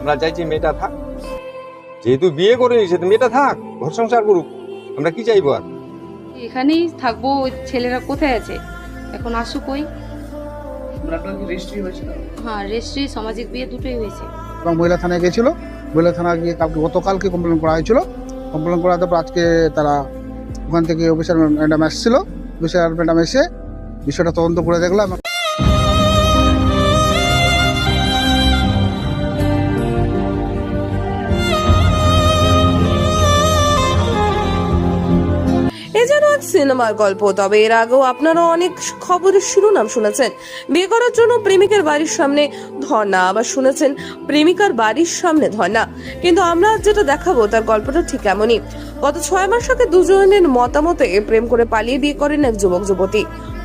আমরা চাইছি মেয়েটা থাক। যেহেতু বিয়ে করে নিয়েছে তো মেয়েটা থাক ঘর সংসার করুক। আমরা কি চাইব আর? এখানেই থাকব ওই ছেলেরা কোথায় আছে? এখন আসুক ওই। হ্যাঁ রেজিস্ট্রি সামাজিক বিয়ে দুটোই হয়েছে। এবং মহিলা থানায় গেছিল মহিলা থানা গিয়ে কালকে গতকালকে কমপ্লেন করা হয়েছিল। কমপ্লেন করার পর আজকে তারা ওখান থেকে অফিসার ম্যাডাম এসেছিল। অফিসার ম্যাডাম এসে বিষয়টা তদন্ত করে দেখলাম সিনেমার গল্প, তবে এর আগেও আপনারা অনেক খবরের শিরোনাম শুনেছেন। বিয়ে করার জন্য প্রেমিকের বাড়ির সামনে ধর্ণা, আবার শুনেছেন প্রেমিকার বাড়ির সামনে ধর্ণা। কিন্তু আমরা যেটা দেখাবো, তার গল্পটা ঠিক এমনই। গত ছয় মাস আগে দুজনের মতামতে প্রেম করে পালিয়ে বিয়ে করেন এক যুবক যুবতী।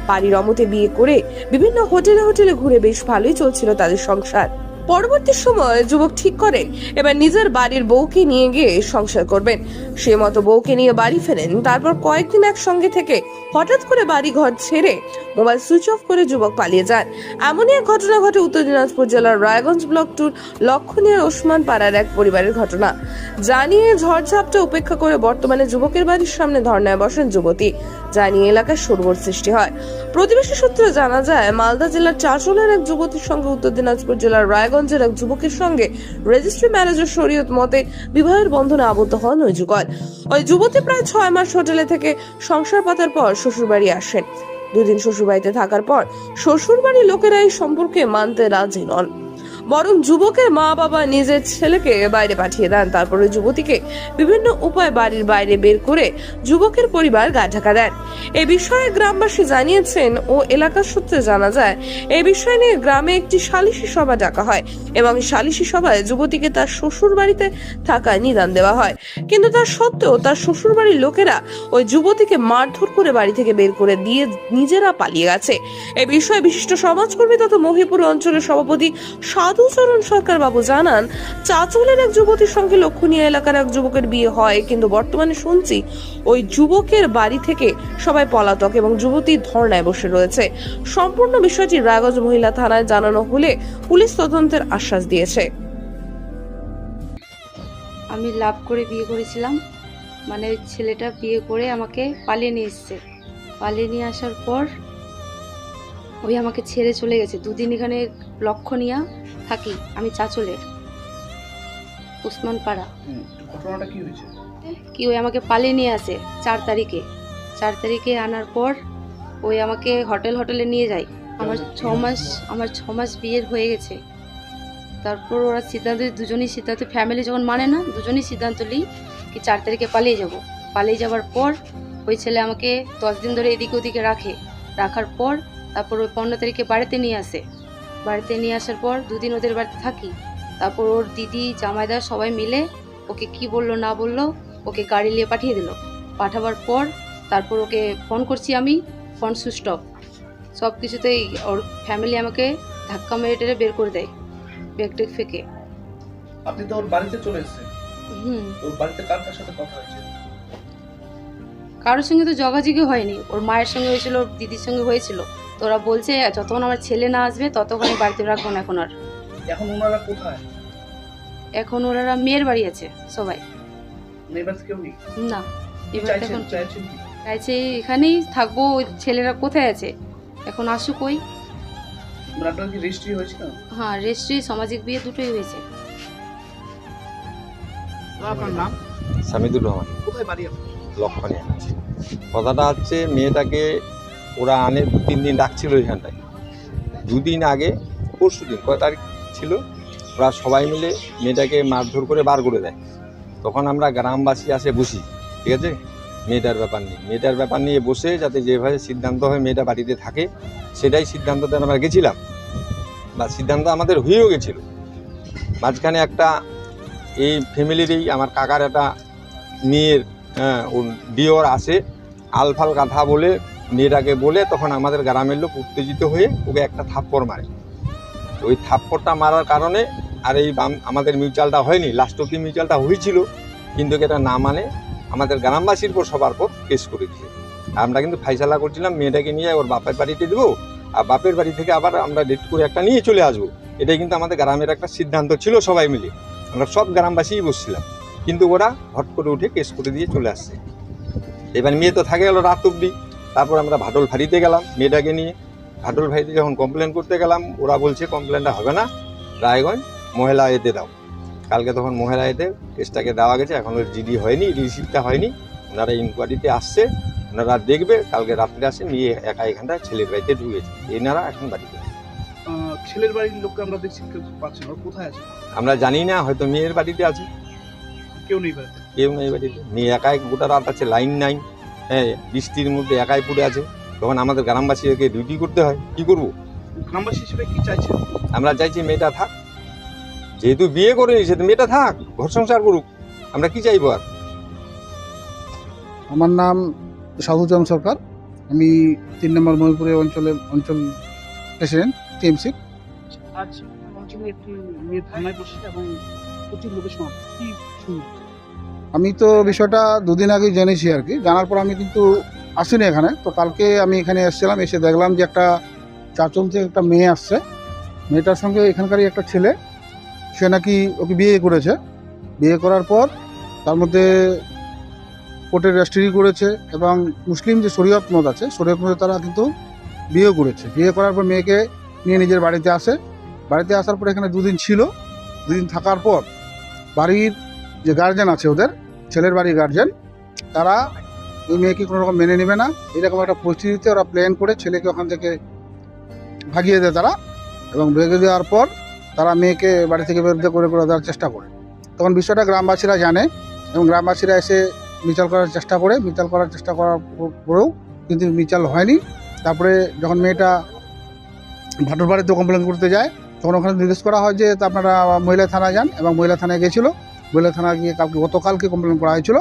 বাড়ির অমতে বিয়ে করে বিভিন্ন হোটেলে হোটেলে ঘুরে বেশ ভালোই চলছিল তাদের সংসার। পরবর্তী সময় যুবক ঠিক করেন। এবার নিজের বাড়ির বউকে নিয়ে গিয়ে সংসার করবেন। সে মতো বউকে নিয়ে বাড়ি ফেরেন, তারপর কয়েকদিন একসঙ্গে থেকে হঠাৎ করে বাড়ি ঘর ছেড়ে মোবাইল সুইচ অফ করে যুবক পালিয়ে যান। এমনই এক ঘটনা ঘটে উত্তর দিনাজপুর জেলার রায়গঞ্জ ব্লক টুর লক্ষণীয় ওসমান পাড়ার এক পরিবারের ঘটনা। জানিয়ে ঝড়ঝাপটা উপেক্ষা করে বর্তমানে যুবকের বাড়ির সামনে ধর্নায় বসেন যুবতী। জানিয়ে এলাকায় সরগোল সৃষ্টি হয়। প্রতিবেশী সূত্রে জানা যায়, মালদা জেলার চাঁচলের এক যুবতীর সঙ্গে উত্তর দিনাজপুর জেলার রায়গঞ্জের এক যুবকের সঙ্গে রেজিস্ট্রি ম্যানেজার শরীয়ত মতে বিবাহের বন্ধনে আবদ্ধ হন ওই যুগল ওই যুবতী প্রায় ছয় মাস হোটেলে থেকে সংসার পাতার পর শ্বশুরবাড়ি আসেন। দুদিন শ্বশুরবাড়িতে থাকার পর শ্বশুরবাড়ির লোকেরা এই সম্পর্কে মানতে রাজি নন। বরং যুবকের মা বাবা নিজের ছেলেকে বাইরে পাঠিয়ে দেন। তারপরে যুবতীকে বিভিন্ন উপায় বাড়ির বাইরে বের করে যুবকের পরিবার গা ঢাকা দেন। এ বিষয়ে গ্রামবাসী জানিয়েছেন ও এলাকার সূত্রে জানা যায়, এ বিষয় নিয়ে গ্রামে একটি সালিশি সভা ডাকা হয় এবং সালিশি সভায় যুবতীকে তার শ্বশুর বাড়িতে থাকায় নিদান দেওয়া হয়। কিন্তু তার সত্ত্বেও তার শ্বশুর বাড়ির লোকেরা ওই যুবতীকে মারধর করে বাড়ি থেকে বের করে দিয়ে নিজেরা পালিয়ে গেছে। এ বিষয়ে বিশিষ্ট সমাজকর্মী তথা মহিপুর অঞ্চলের সভাপতি সাধুচরণ সরকার বাবু জানান, চাচলের এক যুবতীর সঙ্গে লক্ষণীয় এলাকার এক যুবকের বিয়ে হয়, কিন্তু বর্তমানে শুনছি ওই যুবকের বাড়ি থেকে সবাই পলাতক এবং যুবতী ধর্নায় বসে রয়েছে। সম্পূর্ণ বিষয়টি রায়গঞ্জ মহিলা থানায় জানানো হলে পুলিশ তদন্তের আশ্বাস দিয়েছে। আমি লাভ করে বিয়ে করেছিলাম। মানে ছেলেটা বিয়ে করে আমাকে পালিয়ে নিয়ে এসছে। পালিয়ে নিয়ে আসার পর ওই আমাকে ছেড়ে চলে গেছে। দুদিন এখানে লক্ষণীয়া থাকি আমি চাচলের। উসমান পাড়া। ঘটনাটা কি হয়েছে? কি ওই আমাকে পালিয়ে নিয়ে আসে চার তারিখে। চার তারিখে আনার পর ওই আমাকে হোটেল হোটেলে নিয়ে যায়। আমার ছ মাস আমার ছ মাস বিয়ের হয়ে গেছে। তারপর ওরা সিদ্ধান্ত দুজনই সিদ্ধান্ত ফ্যামিলি যখন মানে না দুজনই সিদ্ধান্ত নিই কি চার তারিখে পালিয়ে যাব। পালিয়ে যাওয়ার পর ওই ছেলে আমাকে দশ দিন ধরে এদিকে ওদিকে রাখে। রাখার পর তারপর ওই পনেরো তারিখে বাড়িতে নিয়ে আসে। বাড়িতে নিয়ে আসার পর দুদিন ওদের বাড়িতে থাকি। তারপর ওর দিদি জামাইদার সবাই মিলে ওকে কি বলল না বলল ওকে গাড়ি নিয়ে পাঠিয়ে দিল। পাঠাবার পর তারপর ওকে ফোন করছি আমি ফোন সুইচ অফ। সব কিছুতেই ওর ফ্যামিলি আমাকে ধাক্কা মেরে টেরে বের করে দেয় ব্যাগ টেক ফেঁকে। আপনি তো ওর বাড়িতে চলে এসেছেন। হুম। ওর বাড়িতে কার কার সাথে কথা হয়েছে? কারোর সঙ্গে তো জগাজিগি হয়নি। ওর মায়ের সঙ্গে হয়েছিল ওর দিদির সঙ্গে হয়েছিল। তো ওরা বলছে যতক্ষণ আমার ছেলে না আসবে ততক্ষণ আমি বাড়িতে রাখব না এখন আর। এখন ওনারা কোথায়? এখন ওনারা মেয়ের বাড়ি আছে সবাই। কেউ না এবার এখন চাইছে এখানেই থাকব ওই ছেলেরা কোথায় আছে? এখন আসুক ওই। মানে হ্যাঁ রেজিস্ট্রি সামাজিক বিয়ে দুটোই হয়েছে। আপনার নাম? সামিদুর রহমান। কোথায় বাড়ি লক্ষণীয়। কথাটা হচ্ছে মেয়েটাকে ওরা আনে তিন দিন ডাকছিল এখানটায়। দুদিন আগে, পরশু দিন, কয় তারিখ ছিল, ওরা সবাই মিলে মেয়েটাকে মারধর করে বার করে দেয়। তখন আমরা গ্রামবাসী আসে বসি, ঠিক আছে? মেয়েটার ব্যাপার নিয়ে। মেয়েটার ব্যাপার নিয়ে বসে যাতে যেভাবে সিদ্ধান্ত হয় মেয়েটা বাড়িতে থাকে, সেটাই সিদ্ধান্ততে আমরা গেছিলাম। বা সিদ্ধান্ত আমাদের হয়েও গেছিল। মাঝখানে একটা এই ফ্যামিলিরই আমার কাকার একটা মেয়ের হ্যাঁ ওর, ডিওর আসে, আলফাল কথা বলে মেয়েটাকে বলে তখন আমাদের গ্রামের লোক উত্তেজিত হয়ে ওকে একটা থাপ্পড় মারে। ওই থাপ্পড়টা মারার কারণে আর এই বাম- আমাদের মিউচুয়ালটা হয়নি লাস্ট অব্দি মিউচুয়ালটা হয়েছিল, কিন্তু এটা না মানে আমাদের গ্রামবাসীর উপর সবার পর কেস করে দিয়েছে। আমরা কিন্তু ফাইসালা করছিলাম, মেয়েটাকে নিয়ে ওর বাপের বাড়িতে দেবো, আর বাপের বাড়ি থেকে আবার আমরা ডেট করে একটা নিয়ে চলে আসব। এটাই কিন্তু আমাদের গ্রামের একটা সিদ্ধান্ত ছিল সবাই মিলে। আমরা সব গ্রামবাসীই বসছিলাম, কিন্তু ওরা হট করে উঠে কেস করে দিয়ে চলে আসছে। এবার মেয়ে তো থাকে গেলো রাত অব্দি তারপর আমরা ভাটল ফাঁড়িতে গেলাম মেয়েটাকে নিয়ে। ভাটল ফাঁড়িতে যখন কমপ্লেন করতে গেলাম ওরা বলছে কমপ্লেনটা হবে না রায়গঞ্জ মহিলা এতে দাও। কালকে তখন মহিলা এতে কেসটাকে দেওয়া গেছে এখন ওর জিডি হয়নি রিসিভটা হয়নি। ওনারা ইনকোয়ারিতে আসছে ওনারা দেখবে কালকে রাত্রে আসে নিয়ে একা এখানটায় ছেলের বাড়িতে ঢুকেছে। এনারা এখন বাড়িতে ছেলের বাড়ির লোককে আমরা দেখছি পাচ্ছি না কোথায় আছে? আমরা জানি না হয়তো মেয়ের বাড়িতে আছে। কেউ নেই বাড়িতে? কেউ নেই বাড়িতে। মেয়ে একাই গোটা রাত আছে লাইন নাই। হ্যাঁ বৃষ্টির মধ্যে একাই পড়ে আছে। তখন আমাদের গ্রামবাসীকে ডিউটি করতে হয়। কি করব? গ্রামবাসী হিসেবে কি চাইছে আমরা চাইছি মেয়েটা থাক। যেহেতু বিয়ে করে নিয়েছে তো মেয়েটা থাক ঘর সংসার করুক। আমরা কি চাইব আর? আমার নাম সাধুচরণ সরকার। আমি তিন নম্বর মহিপুরে অঞ্চলে অঞ্চল প্রেসিডেন্ট টিএমসি আজ অঞ্চলে একটি মেয়ে থানায় বসে এবং প্রচুর লোকের সমাবেশ। কি? আমি তো বিষয়টা দুদিন আগে জেনেছি আর কি। জানার পর আমি কিন্তু আসিনি এখানে। তো কালকে আমি এখানে এসেছিলাম, এসে দেখলাম যে একটা চাচল থেকে একটা মেয়ে আসছে। মেয়েটার সঙ্গে এখানকারই একটা ছেলে, সে নাকি ওকে বিয়ে করেছে। বিয়ে করার পর তার মধ্যে কোর্টের রেজিস্ট্রি করেছে এবং মুসলিম যে শরীয়ত মত আছে, শরীয়ত মতে তারা কিন্তু বিয়ে করেছে। বিয়ে করার পর মেয়েকে নিয়ে নিজের বাড়িতে আসে। বাড়িতে আসার পর এখানে দুদিন ছিল। দুদিন থাকার পর বাড়ির যে গার্জেন আছে ওদের, ছেলের বাড়ির গার্জেন তারা এই মেয়েকে কোনো রকম মেনে নেবে না। এরকম একটা পরিস্থিতিতে ওরা প্ল্যান করে ছেলেকে ওখান থেকে ভাগিয়ে দেয় তারা এবং ভেঙে দেওয়ার পর তারা মেয়েকে বাড়ি থেকে বেরোতে করে করে দেওয়ার চেষ্টা করে। তখন বিষয়টা গ্রামবাসীরা জানে এবং গ্রামবাসীরা এসে মিচাল করার চেষ্টা করে। মিচাল করার চেষ্টা করার পরেও কিন্তু মিচাল হয়নি। তারপরে যখন মেয়েটা ভাটুর বাড়িতে কমপ্লেন করতে যায়, তখন ওখানে নির্দেশ করা হয় যে আপনারা মহিলা থানায় যান? এবং মহিলা থানায় গেছিল মহিলা থানা গিয়ে কালকে গতকালকে কমপ্লেন করা হয়েছিল।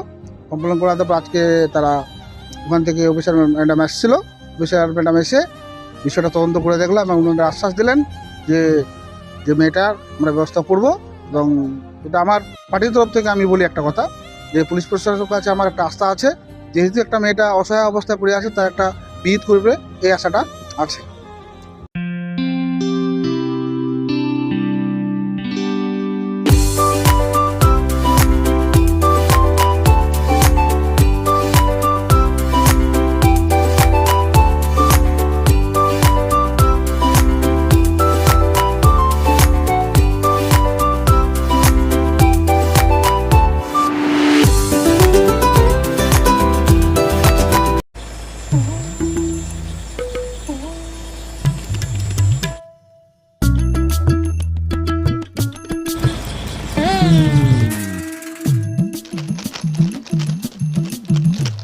কমপ্লেন করার তারপর আজকে তারা ওখান থেকে অফিসার ম্যাডাম এসেছিল অফিসার ম্যাডাম এসে বিষয়টা তদন্ত করে দেখলাম এবং ওনারা আশ্বাস দিলেন যে যে মেয়েটার আমরা ব্যবস্থা করব এবং এটা আমার পার্টির তরফ থেকে আমি বলি একটা কথা, যে পুলিশ প্রশাসনের কাছে আমার একটা আস্থা আছে। যেহেতু একটা মেয়েটা অসহায় অবস্থায় পড়ে আছে, তার একটা বিহিত করবে, এই আশাটা আছে।